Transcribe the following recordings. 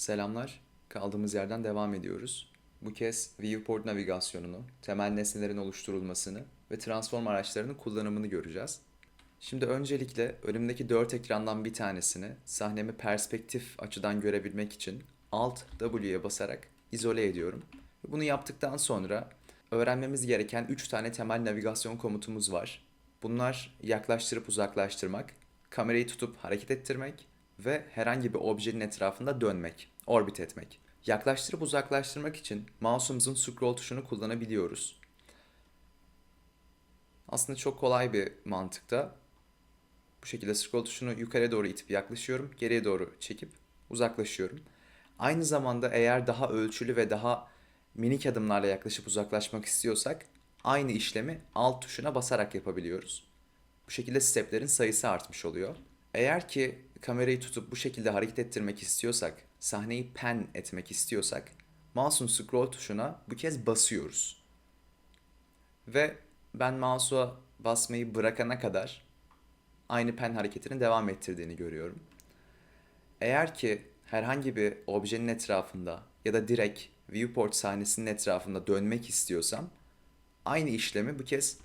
Selamlar. Kaldığımız yerden devam ediyoruz. Bu kez viewport navigasyonunu, temel nesnelerin oluşturulmasını ve transform araçlarının kullanımını göreceğiz. Şimdi öncelikle önümdeki dört ekrandan bir tanesini sahnemi perspektif açıdan görebilmek için Alt W'ye basarak izole ediyorum. Bunu yaptıktan sonra öğrenmemiz gereken 3 tane temel navigasyon komutumuz var. Bunlar yaklaştırıp uzaklaştırmak, kamerayı tutup hareket ettirmek ve herhangi bir objenin etrafında dönmek, orbit etmek. Yaklaştırıp uzaklaştırmak için mouse'umuzun scroll tuşunu kullanabiliyoruz. Aslında çok kolay bir mantıkta. Bu şekilde scroll tuşunu yukarı doğru itip yaklaşıyorum, geriye doğru çekip uzaklaşıyorum. Aynı zamanda eğer daha ölçülü ve daha minik adımlarla yaklaşıp uzaklaşmak istiyorsak aynı işlemi alt tuşuna basarak yapabiliyoruz. Bu şekilde steplerin sayısı artmış oluyor. Eğer ki kamerayı tutup bu şekilde hareket ettirmek istiyorsak, sahneyi pen etmek istiyorsak mouse'un scroll tuşuna bu kez basıyoruz. Ve ben mouse'a basmayı bırakana kadar aynı pen hareketini devam ettirdiğini görüyorum. Eğer ki herhangi bir objenin etrafında ya da direkt viewport sahnesinin etrafında dönmek istiyorsam aynı işlemi bu kez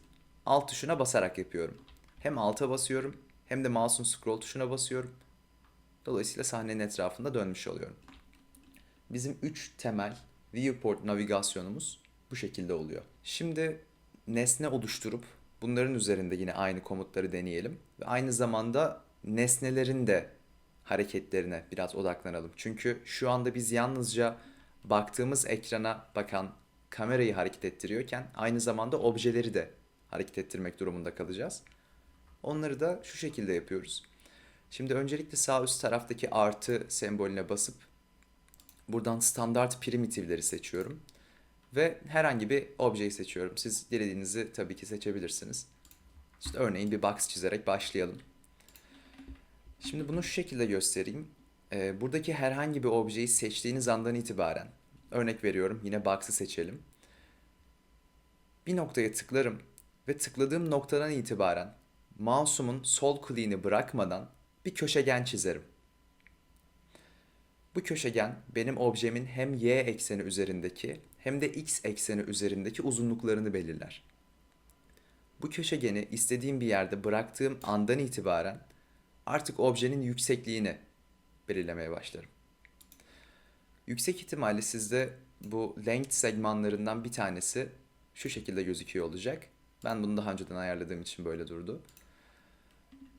alt tuşuna basarak yapıyorum. Hem alta basıyorum hem de mouse'un scroll tuşuna basıyorum. Dolayısıyla sahnenin etrafında dönmüş oluyorum. Bizim 3 temel viewport navigasyonumuz bu şekilde oluyor. Şimdi nesne oluşturup bunların üzerinde yine aynı komutları deneyelim ve aynı zamanda nesnelerin de hareketlerine biraz odaklanalım. Çünkü şu anda biz yalnızca baktığımız ekrana bakan kamerayı hareket ettiriyorken aynı zamanda objeleri de hareket ettirmek durumunda kalacağız. Onları da şu şekilde yapıyoruz. Şimdi öncelikle sağ üst taraftaki artı sembolüne basıp buradan standart primitifleri seçiyorum. Ve herhangi bir objeyi seçiyorum. Siz dilediğinizi tabii ki seçebilirsiniz. İşte örneğin bir box çizerek başlayalım. Şimdi bunu şu şekilde göstereyim. Ee, buradaki herhangi bir objeyi seçtiğiniz andan itibaren, örnek veriyorum yine box'ı seçelim. Bir noktaya tıklarım ve tıkladığım noktadan itibaren mouse'umun sol kliğini bırakmadan bir köşegen çizerim. Bu köşegen benim objemin hem y ekseni üzerindeki hem de x ekseni üzerindeki uzunluklarını belirler. Bu köşegeni istediğim bir yerde bıraktığım andan itibaren artık objenin yüksekliğini belirlemeye başlarım. Yüksek ihtimalle sizde bu length segmanlarından bir tanesi şu şekilde gözüküyor olacak. Ben bunu daha önceden ayarladığım için böyle durdu.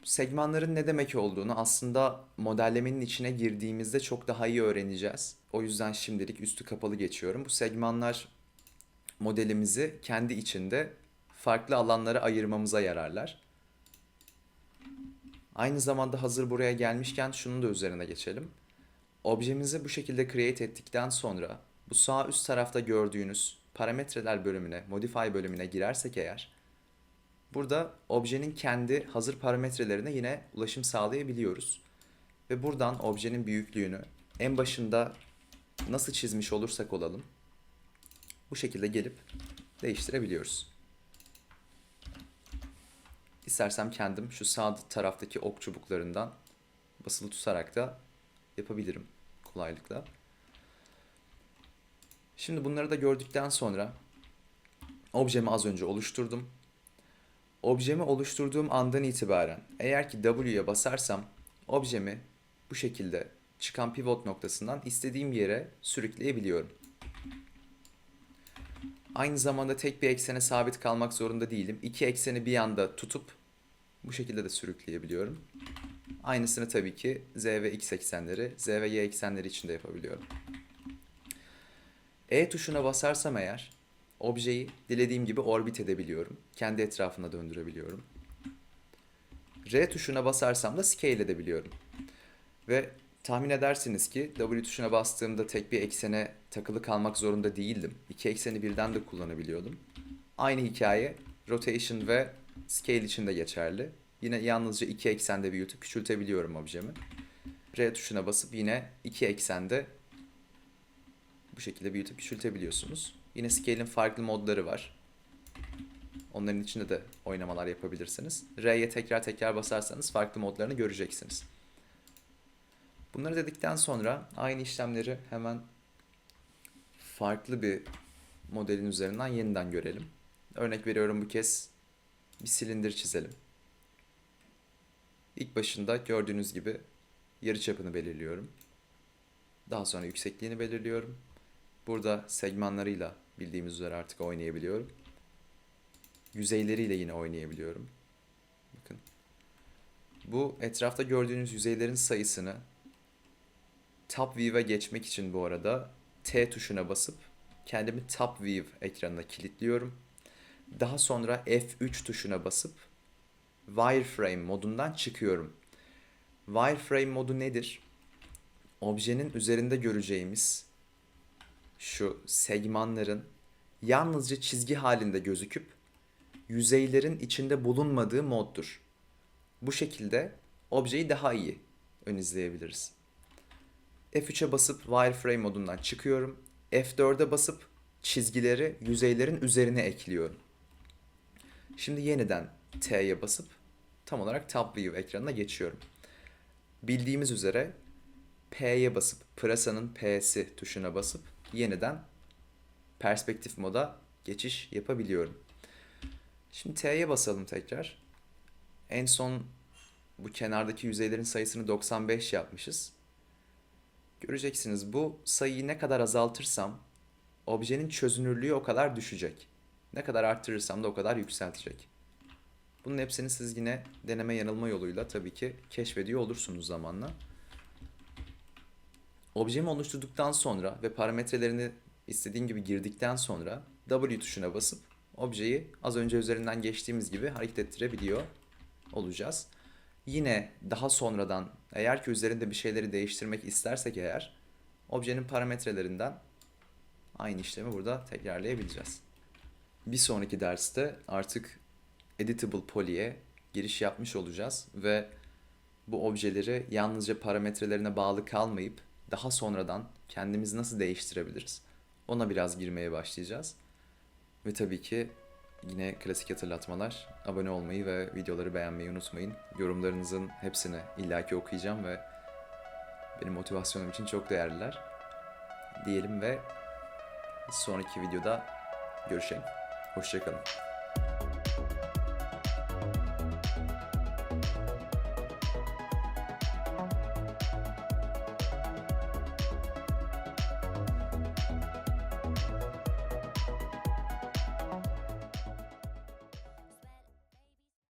Segmanların ne demek olduğunu aslında modellemenin içine girdiğimizde çok daha iyi öğreneceğiz. O yüzden şimdilik üstü kapalı geçiyorum. Bu segmanlar modelimizi kendi içinde farklı alanlara ayırmamıza yararlar. Aynı zamanda hazır buraya gelmişken şunun da üzerine geçelim. Objemizi bu şekilde create ettikten sonra bu sağ üst tarafta gördüğünüz parametreler bölümüne, modify bölümüne girersek eğer burada objenin kendi hazır parametrelerine yine ulaşım sağlayabiliyoruz. Ve buradan objenin büyüklüğünü en başında nasıl çizmiş olursak olalım bu şekilde gelip değiştirebiliyoruz. İstersem kendim şu sağ taraftaki ok çubuklarından basılı tutarak da yapabilirim kolaylıkla. Şimdi bunları da gördükten sonra objemi az önce oluşturdum. Objemi oluşturduğum andan itibaren eğer ki W'ye basarsam objemi bu şekilde çıkan pivot noktasından istediğim yere sürükleyebiliyorum. Aynı zamanda tek bir eksene sabit kalmak zorunda değilim. İki ekseni bir anda tutup bu şekilde de sürükleyebiliyorum. Aynısını tabii ki z ve x eksenleri, z ve y eksenleri için de yapabiliyorum. E tuşuna basarsam eğer objeyi dilediğim gibi orbit edebiliyorum. Kendi etrafına döndürebiliyorum. R tuşuna basarsam da scale edebiliyorum. Ve tahmin edersiniz ki W tuşuna bastığımda tek bir eksene takılı kalmak zorunda değildim. İki ekseni birden de kullanabiliyordum. Aynı hikaye rotation ve scale için de geçerli. Yine yalnızca iki eksende büyütüp küçültebiliyorum objemi. R tuşuna basıp yine iki eksende bu şekilde büyütüp küçültebiliyorsunuz. Yine scale'in farklı modları var. Onların içinde de oynamalar yapabilirsiniz. R'ye tekrar tekrar basarsanız farklı modlarını göreceksiniz. Bunları dedikten sonra aynı işlemleri hemen farklı bir modelin üzerinden yeniden görelim. Örnek veriyorum bu kez bir silindir çizelim. İlk başında gördüğünüz gibi yarıçapını belirliyorum. Daha sonra yüksekliğini belirliyorum. Burada segmanlarıyla bildiğimiz üzere artık oynayabiliyorum. Yüzeyleriyle yine oynayabiliyorum. Bakın. Bu etrafta gördüğünüz yüzeylerin sayısını Top View'e geçmek için bu arada T tuşuna basıp kendimi Top View ekranına kilitliyorum. Daha sonra F3 tuşuna basıp Wireframe modundan çıkıyorum. Wireframe modu nedir? Objenin üzerinde göreceğimiz şu segmanların yalnızca çizgi halinde gözüküp yüzeylerin içinde bulunmadığı moddur. Bu şekilde objeyi daha iyi ön izleyebiliriz. F3'e basıp wireframe modundan çıkıyorum. F4'e basıp çizgileri yüzeylerin üzerine ekliyorum. Şimdi yeniden T'ye basıp tam olarak View ekranına geçiyorum. Bildiğimiz üzere P'ye basıp pırasanın P'si tuşuna basıp yeniden perspektif moda geçiş yapabiliyorum. Şimdi T'ye basalım tekrar. En son bu kenardaki yüzeylerin sayısını 95 yapmışız. Göreceksiniz bu sayıyı ne kadar azaltırsam objenin çözünürlüğü o kadar düşecek. Ne kadar arttırırsam da o kadar yükseltecek. Bunun hepsini siz yine deneme yanılma yoluyla tabii ki keşfediyor olursunuz zamanla. Objemi oluşturduktan sonra ve parametrelerini istediğim gibi girdikten sonra W tuşuna basıp objeyi az önce üzerinden geçtiğimiz gibi hareket ettirebiliyor olacağız. Yine daha sonradan eğer ki üzerinde bir şeyleri değiştirmek istersek eğer objenin parametrelerinden aynı işlemi burada tekrarlayabileceğiz. Bir sonraki derste artık Editable Poly'e giriş yapmış olacağız ve bu objeleri yalnızca parametrelerine bağlı kalmayıp daha sonradan kendimiz nasıl değiştirebiliriz? Ona biraz girmeye başlayacağız. Ve tabii ki yine klasik hatırlatmalar. Abone olmayı ve videoları beğenmeyi unutmayın. Yorumlarınızın hepsini illaki okuyacağım ve benim motivasyonum için çok değerliler. Diyelim ve sonraki videoda görüşelim. Hoşçakalın.